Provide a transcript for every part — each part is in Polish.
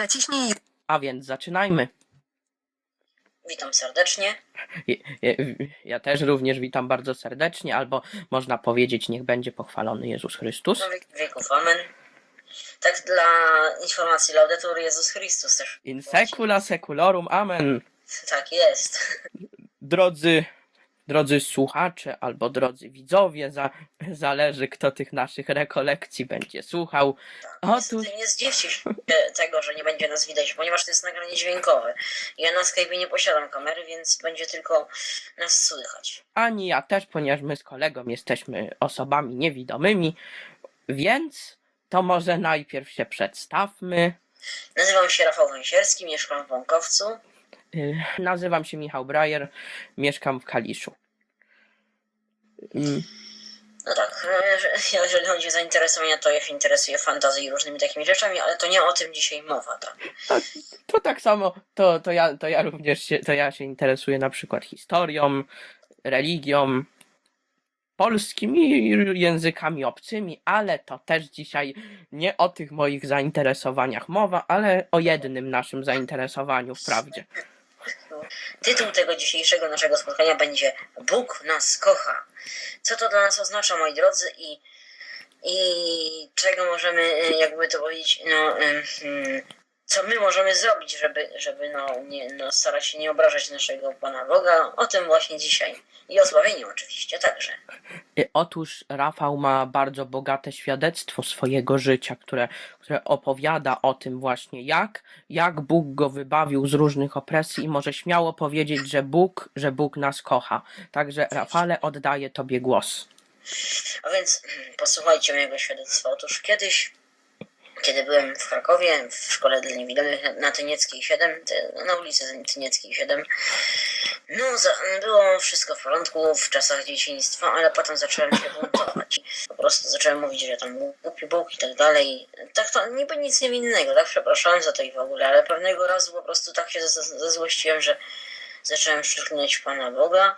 Naciśnij A więc zaczynajmy. Witam serdecznie. Ja, ja, ja też również witam bardzo serdecznie, albo można powiedzieć, niech będzie pochwalony Jezus Chrystus. No, wiek- wieków amen. Tak dla informacji, Laudetur Jezus Chrystus też. In secula seculorum, amen. Tak jest. Drodzy, drodzy słuchacze, albo drodzy widzowie, za, zależy kto tych naszych rekolekcji będzie słuchał. Otóż, Niestety nie zdziwcie się tego, że nie będzie nas widać, ponieważ to jest nagranie dźwiękowe. Ja na Skype nie posiadam kamery, więc będzie tylko nas słychać. ani ja też, ponieważ my z kolegą jesteśmy osobami niewidomymi, więc to może najpierw się przedstawmy. Nazywam się Rafał Wąsierski, mieszkam w Bąkowcu. Y, Nazywam się Michał Brajer, mieszkam w Kaliszu. Mm, No tak, jeżeli- chodzi o zainteresowania, to ja się interesuję fantazją i różnymi takimi rzeczami, ale to nie o tym dzisiaj mowa, tak. To tak samo, to, to, ja, to ja również się, to ja się interesuję na przykład historią, religią, polskim i językami obcymi, ale to też dzisiaj nie o tych moich zainteresowaniach mowa, ale o jednym naszym zainteresowaniu wprawdzie. Tytuł tego dzisiejszego naszego spotkania będzie Bóg nas kocha. Co to dla nas oznacza, moi drodzy, i, i czego możemy, y, jakby to powiedzieć, no, ym, co my możemy zrobić, żeby, żeby no, nie, no, starać się nie obrażać naszego Pana Boga. O tym właśnie dzisiaj. I o zbawieniu oczywiście także. Otóż Rafał ma bardzo bogate świadectwo swojego życia, które, które opowiada o tym właśnie, jak, jak Bóg go wybawił z różnych opresji i może śmiało powiedzieć, że Bóg, że Bóg nas kocha. Także Rafale oddaję Tobie głos. A więc posłuchajcie mojego świadectwa. Otóż kiedyś, kiedy byłem w Krakowie, w szkole dla niewidomych na, Tynieckiej 7, ty, na ulicy Tynieckiej 7, no było wszystko w porządku w czasach dzieciństwa, ale potem zacząłem się buntować. Po prostu zacząłem mówić, że tam głupi Bóg i tak dalej. Tak to niby nic niewinnego, tak? Przepraszałem za to i w ogóle, ale pewnego razu po prostu tak się zazłościłem, że zacząłem przeklinać Pana Boga.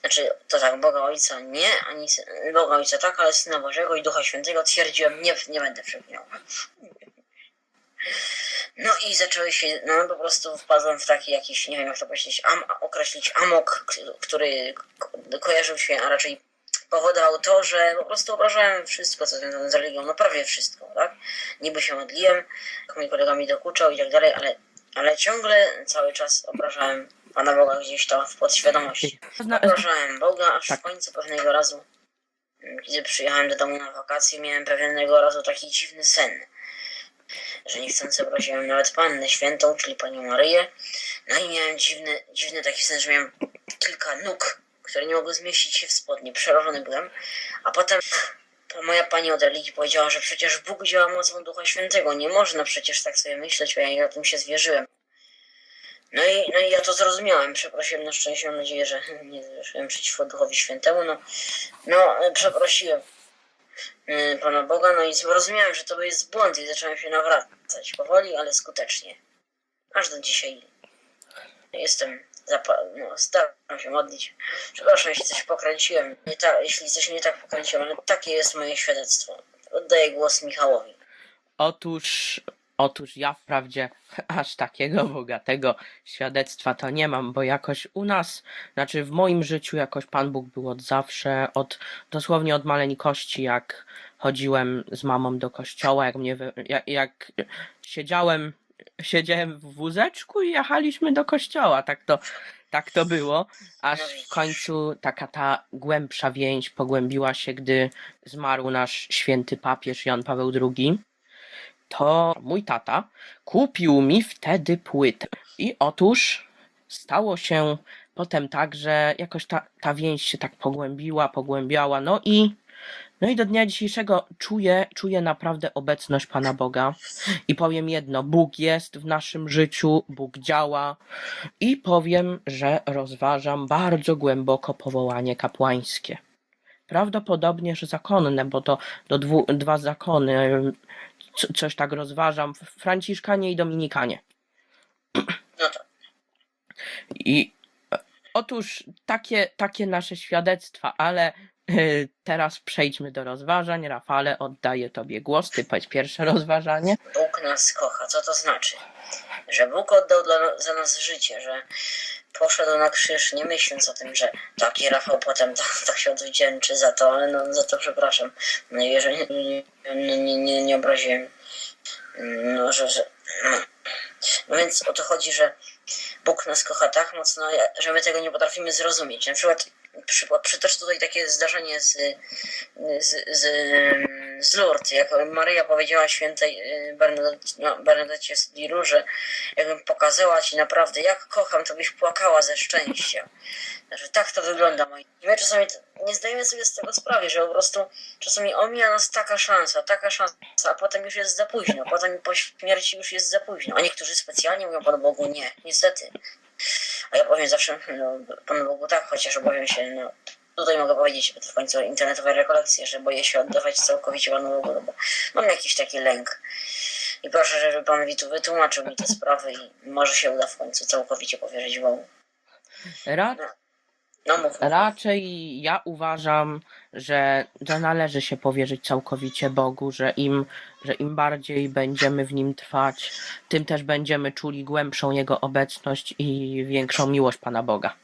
Znaczy, to tak, Boga Ojca nie, ani Boga Ojca tak, ale Syna Bożego i Ducha Świętego twierdziłem, nie, nie będę przeklinał. No i zaczęły się, no po prostu wpadłem w taki jakiś, nie wiem jak to powiedzieć, am, określić amok, który ko- kojarzył się, a raczej powodował to, że po prostu obrażałem wszystko, co związane z religią, no prawie wszystko, tak? Niby się modliłem, mój kolega mi dokuczał i tak dalej, ale, ale ciągle cały czas obrażałem Pana Boga gdzieś tam w podświadomości. Obrażałem Boga, aż Tak. w końcu pewnego razu, mm, kiedy przyjechałem do domu na wakacje, miałem pewnego razu taki dziwny sen, że niechcący obraziłem nawet Pannę Świętą, czyli Panią Maryję. No i miałem dziwny, dziwny taki sen, że miałem kilka nóg, które nie mogły zmieścić się w spodnie. Przerażony byłem. A potem moja pani od religii powiedziała, że przecież Bóg działa mocą Ducha Świętego. Nie można przecież tak sobie myśleć, bo ja o tym się zwierzyłem. No i, no i ja to zrozumiałem. Przeprosiłem na szczęście, mam nadzieję, że nie zgrzeszyłem przeciwko Duchowi Świętemu. No, no e, przeprosiłem e, Pana Boga, no i zrozumiałem, że to jest błąd i zacząłem się nawracać powoli, ale skutecznie. Aż do dzisiaj jestem no, staram się modlić. Przepraszam, jeśli coś pokręciłem, nie ta- jeśli coś nie tak pokręciłem, ale takie jest moje świadectwo. Oddaję głos Michałowi. Otóż, otóż ja wprawdzie aż takiego bogatego świadectwa to nie mam, bo jakoś u nas, znaczy w moim życiu jakoś Pan Bóg był od zawsze, od dosłownie od maleńkości, jak chodziłem z mamą do kościoła, jak mnie, jak, jak siedziałem, siedziałem w wózeczku i jechaliśmy do kościoła, tak to, tak to było, aż w końcu taka ta głębsza więź pogłębiła się, gdy zmarł nasz święty papież Jan Paweł II to mój tata kupił mi wtedy płytę. I otóż stało się potem tak, że jakoś ta, ta więź się tak pogłębiła, pogłębiała. No i, no i do dnia dzisiejszego czuję, czuję naprawdę obecność Pana Boga. I powiem jedno, Bóg jest w naszym życiu, Bóg działa. I powiem, że rozważam bardzo głęboko powołanie kapłańskie. Prawdopodobnie, że zakonne, bo to, to dwu, dwa zakony co, coś tak rozważam Franciszkanie i Dominikanie. No to I e, otóż takie, takie nasze świadectwa, ale y, teraz przejdźmy do rozważań. Rafale, oddaję tobie głos. Ty powiedz pierwsze rozważanie. Bóg nas kocha. Co to znaczy? Że Bóg oddał dla, za nas życie, że poszedł na krzyż, nie myśląc o tym, że taki Rafał potem tak, się odwdzięczy za to, ale no za to przepraszam. No i że nie, nie, nie, nie, obraziłem. No, że, że no. no więc o to chodzi, że Bóg nas kocha tak mocno, że my tego nie potrafimy zrozumieć. Na przykład przy, przytoczę tutaj takie zdarzenie z, z, z, z Lourdes, jak Maryja powiedziała świętej y, Bernadette, no, z Liru, że jakbym pokazała ci naprawdę, jak kocham, to byś płakała ze szczęścia. Że tak to wygląda. I my czasami nie zdajemy sobie z tego sprawy, że po prostu czasami omija nas taka szansa, taka szansa, a potem już jest za późno, potem po śmierci już jest za późno. A niektórzy specjalnie mówią Panu Bogu nie, niestety. A ja powiem zawsze, no, Panu Bogu tak, chociaż obawiam się, no, tutaj mogę powiedzieć w końcu internetowej rekolekcji, że boję się oddawać całkowicie Panu Bogu, no bo mam jakiś taki lęk. I proszę, żeby Pan mi tu wytłumaczył mi te sprawy i może się uda w końcu całkowicie powierzyć Bogu. Ra No raczej ja uważam, że, że należy się powierzyć całkowicie Bogu, że im, że im bardziej będziemy w nim trwać, tym też będziemy czuli głębszą Jego obecność i większą miłość Pana Boga.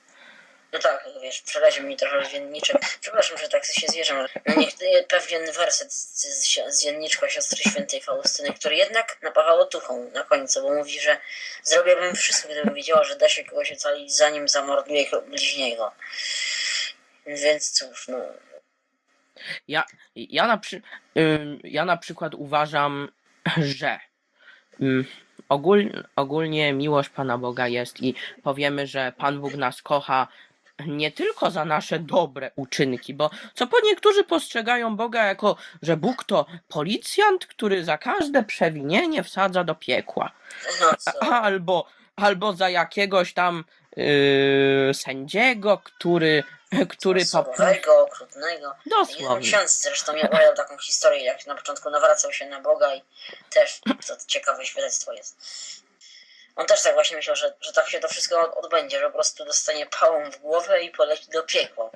No tak, wiesz, przelezie mi trochę z dzienniczek. Przepraszam, że tak się zwierzę. ale No niech pewien werset z, z, z siostry świętej Faustyny, który jednak napawał otuchą na końcu, bo mówi, że zrobiłbym wszystko, gdybym wiedziała, że da się kogoś ocalić, zanim zamorduje bliźniego. Więc cóż, no. Ja, ja, na, przy, ja na przykład uważam, że ogólnie miłość Pana Boga jest i powiemy, że Pan Bóg nas kocha nie tylko za nasze dobre uczynki, bo co po niektórzy postrzegają Boga jako, że Bóg to policjant, który za każde przewinienie wsadza do piekła. No? Albo, albo za jakiegoś tam yy, sędziego, który, który. Surowego, okrutnego. Dosłownie. ksiądz zresztą mi opowiadał taką historię, jak na początku nawracał się na Boga i też to ciekawe świadectwo jest. On też tak właśnie myślał, że, że tak się to wszystko odbędzie, że po prostu dostanie pałą w głowę i poleci do piekła.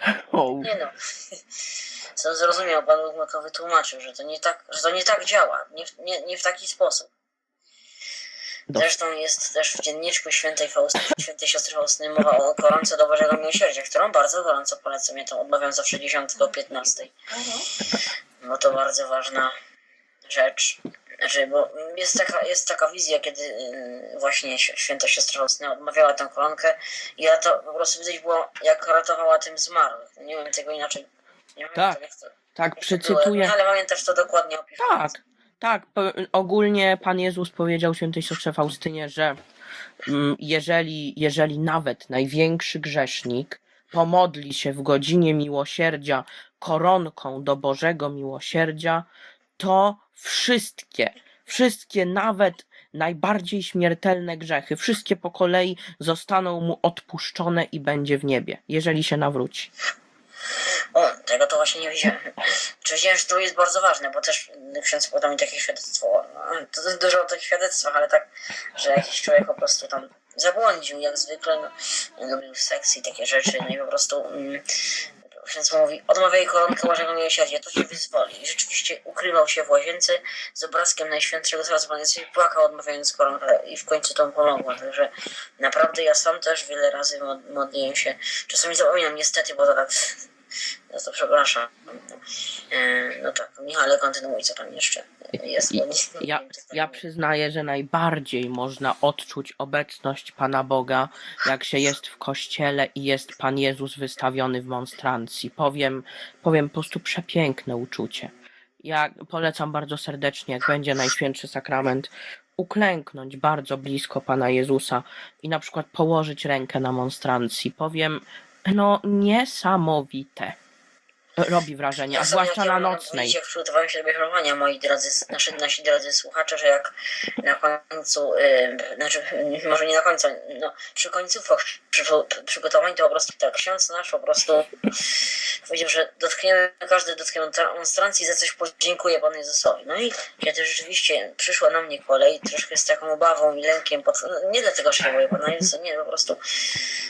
Nie no. Co zrozumiał, Pan Bóg to wytłumaczył, że to nie tak, że to nie tak działa, nie, w- nie, nie w taki sposób. Zresztą jest też w dzienniczku świętej, Fausty, świętej siostry Faustyny mowa o koronce do Bożego Miłosierdzia, którą bardzo gorąco polecam. Ja to odmawiam zawsze 10 o 15. Bo to bardzo ważna rzecz. Znaczy, bo jest taka, jest taka wizja, kiedy yy, właśnie święta siostra Faustyna odmawiała tę koronkę i ja to po prostu widać było, jak ratowała tym zmarłych. Nie wiem tego inaczej. Nie wiem, Tak. jak to, tak, przecytuję. było, ale pamiętasz to dokładnie. Tak, tak. Ogólnie Pan Jezus powiedział świętej siostrze Faustynie, że mm, jeżeli, jeżeli nawet największy grzesznik pomodli się w godzinie miłosierdzia koronką do Bożego miłosierdzia, to wszystkie, wszystkie nawet najbardziej śmiertelne grzechy, wszystkie po kolei zostaną mu odpuszczone i będzie w niebie, jeżeli się nawróci. O, tego to właśnie nie wiedziałem. Czy wiedziałem, że to jest bardzo ważne, bo też ksiądz podał mi takie świadectwo. No, To dużo o tych świadectwach, ale tak, że jakiś człowiek po prostu tam zabłądził, jak zwykle, no, lubił seks i takie rzeczy, no i po prostu mm, mu mówi, odmawiaj koronkę Bożego Miłosierdzia, to cię wyzwoli. I rzeczywiście ukrywał się w łazience z obrazkiem Najświętszego Jezusa i płakał odmawiając koronkę i w końcu to mu pomogło. Także naprawdę ja sam też wiele razy mod- modliłem się. Czasami zapominam niestety, bo to tak... No to przepraszam. E, No tak, Michale, kontynuuj, co tam jeszcze jest. Ja, ja przyznaję, że najbardziej można odczuć obecność Pana Boga, jak się jest w kościele i jest Pan Jezus wystawiony w monstrancji. Powiem, powiem po prostu przepiękne uczucie. Ja polecam bardzo serdecznie, jak będzie Najświętszy Sakrament, uklęknąć bardzo blisko Pana Jezusa i na przykład położyć rękę na monstrancji. Powiem, no niesamowite. Robi wrażenie, a zwłaszcza na nocnej. Jak przygotowałem się do bierzmowania, moi drodzy, nasi, nasi drodzy słuchacze, że jak na końcu, yy, znaczy może nie na końcu, no przy końcówkach przy, przygotowań to po prostu tak, ksiądz nasz po prostu powiedział, że dotkniemy, każdy dotknie demonstracji za coś podziękuję Panu Jezusowi. No i kiedy rzeczywiście przyszła na mnie kolej, troszkę z taką obawą i lękiem, pod, no, nie dlatego, że się boję Pana Jezusa, nie, po prostu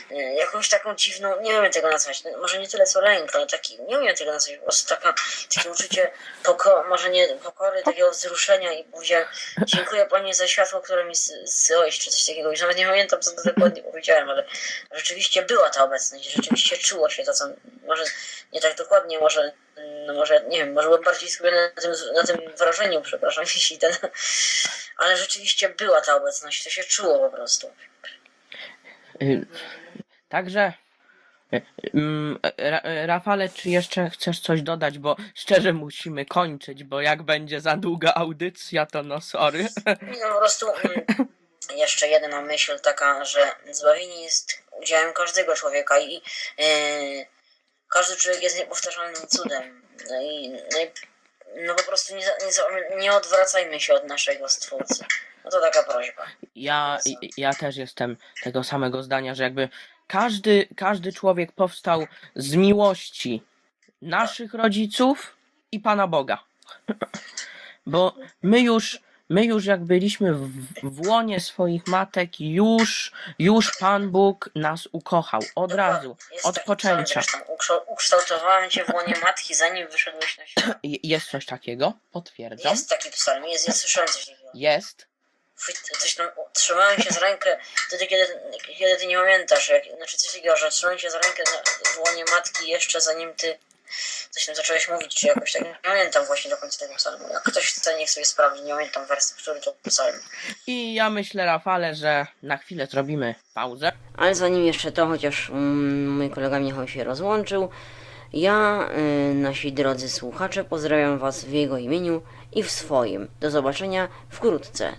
yy, jakąś taką dziwną, nie wiem tego nazwać, no, może nie tyle co lęk, ale taki, nie umiem tego nazwać, po prostu taka, takie uczucie poko- może nie pokory, takiego wzruszenia i powiedziałem, dziękuję Panie za światło, które mi zsyłałeś, czy coś takiego. Już nawet nie pamiętam, co to dokładnie powiedziałem, ale rzeczywiście była ta obecność, rzeczywiście czuło się to, co może nie tak dokładnie, może, no może, nie wiem, może byłem bardziej skupiony na tym, na tym wrażeniu, przepraszam, jeśli ten, ale rzeczywiście była ta obecność, to się czuło po prostu. Y, Także. Mm, Ra- Rafale, czy jeszcze chcesz coś dodać? Bo szczerze musimy kończyć, bo jak będzie za długa audycja, to no sorry. No po prostu mm, jeszcze jedna myśl taka, że zbawienie jest udziałem każdego człowieka i yy, każdy człowiek jest niepowtarzalnym cudem. No i, no, i no po prostu nie, nie, nie odwracajmy się od naszego Stwórcy. No to taka prośba. Ja, ja też jestem tego samego zdania, że jakby każdy, każdy człowiek powstał z miłości naszych rodziców i Pana Boga. Bo my już, my już jak byliśmy w, w łonie swoich matek, już, już Pan Bóg nas ukochał od razu, Jest od taki poczęcia. psalm zresztą, ukształ- Ukształtowałem cię w łonie matki, zanim wyszedłeś na świat. Je- Jest coś takiego? Potwierdzam. Jest taki psalm, jest, jest słyszałem coś takiego. Jest. Coś tam, trzymałem się z rękę wtedy, kiedy, kiedy ty nie pamiętasz, jak, znaczy coś takiego, że trzymałem się za rękę na, w łonie matki jeszcze zanim ty coś tam zacząłeś mówić, czy jakoś tak, nie pamiętam właśnie do końca tego psalmu. Jak ktoś chce, niech sobie sprawdzi, nie pamiętam wersji, który to psalm. I ja myślę, Rafale, że na chwilę zrobimy pauzę. Ale zanim jeszcze to, chociaż mm, mój kolega Michał się rozłączył, ja, y, nasi drodzy słuchacze, pozdrawiam Was w jego imieniu i w swoim. Do zobaczenia wkrótce.